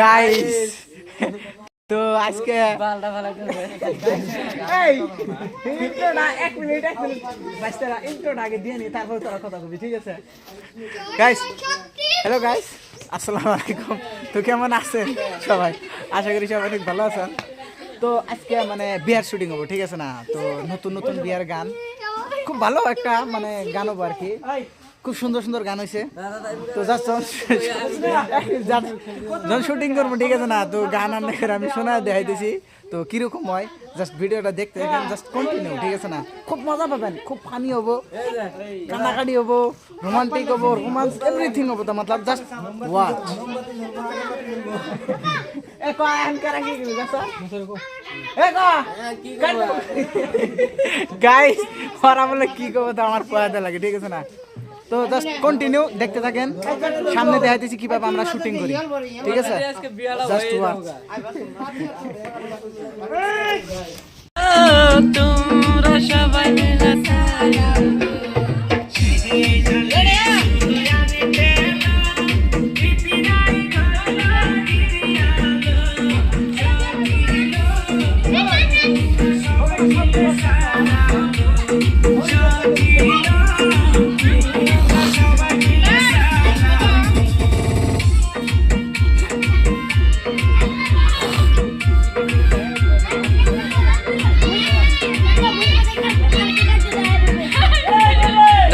Guys তো আজকে এই ইন্ট্রোটা এক মিনিট এক মিনিট। বাচ্চারা ইন্ট্রোটা আগে দিয়ে নি তারপর তোরা কথা বলবি ঠিক আছে? গাইস হ্যালো গাইস আসসালামু আলাইকুম। তো কেমন আছেন সবাই? আশা করি সবাই অনেক ভালো আছেন। তো আজকে মানে বিয়ার শুটিং হব ঠিক আছে না? তো নতুন নতুন বিয়ার গান। খুব ভালো একটা মানে গান হব আর কি। খুব সুন্দর সুন্দর গান হয়েছে তো জাস্ট যখন শুটিং করব ঠিক আছে না? তো গান আনলে আমি শোনা দেখাইতেছি। তো কীরকম হয়? জাস্ট ভিডিওটা দেখতে দেখেন জাস্ট কন্টিনিউ ঠিক আছে না? খুব মজা পাবেন খুব ফানি হব কান্নাকাটি হব রোমান্টিক হব রোমান্স এভরিথিং হব তো মতলব জাস্ট ওয়াচ গাইস ওরা বলে কি করব তো আমার পয়াতে লাগে ঠিক আছে না? তো জাস্ট কন্টিনিউ দেখতে থাকেন। সামনে দেখাইতেছি কীভাবে আমরা শুটিং করি। ঠিক আছে? তোমরা সবাই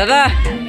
Dada.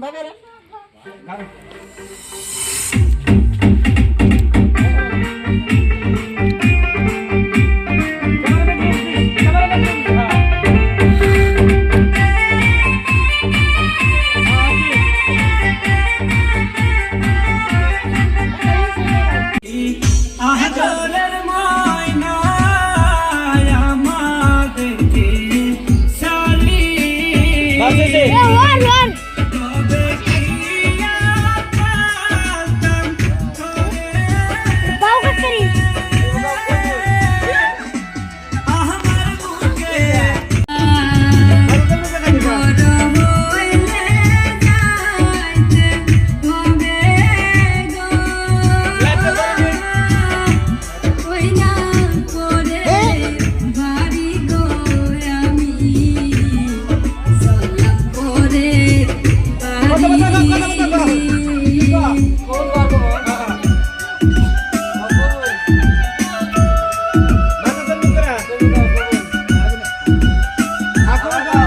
দাদা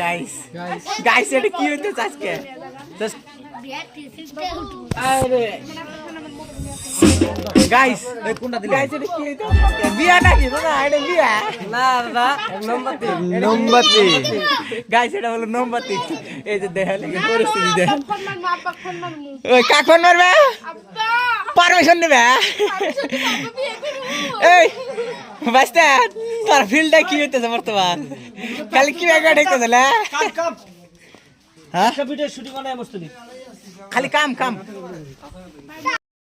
গাইস গাইস এটা কি হইতেছে আজকে? জাস্ট গাইস কোনটা দিলে গাইস এটা কি আজকে? বিয়া নাকি দাদা? এটা বিয়া? না দাদা নম্বর নম্বতি গাইস এটা হলো নম্বতি এই যে দেখা লেগে পরিস্থিতি দেখ। ওই কাক ফোন মারবে? পারমিশন নেবে এই বাইস্তা তোর ফিল্ডটা কি হইতেছে বর্তমান? কাল কি ব্যাগ ঠেকতেছে না? কাম কাম। হ্যাঁ? ভিডিও শুটিং মস্ত খালি কাম কাম।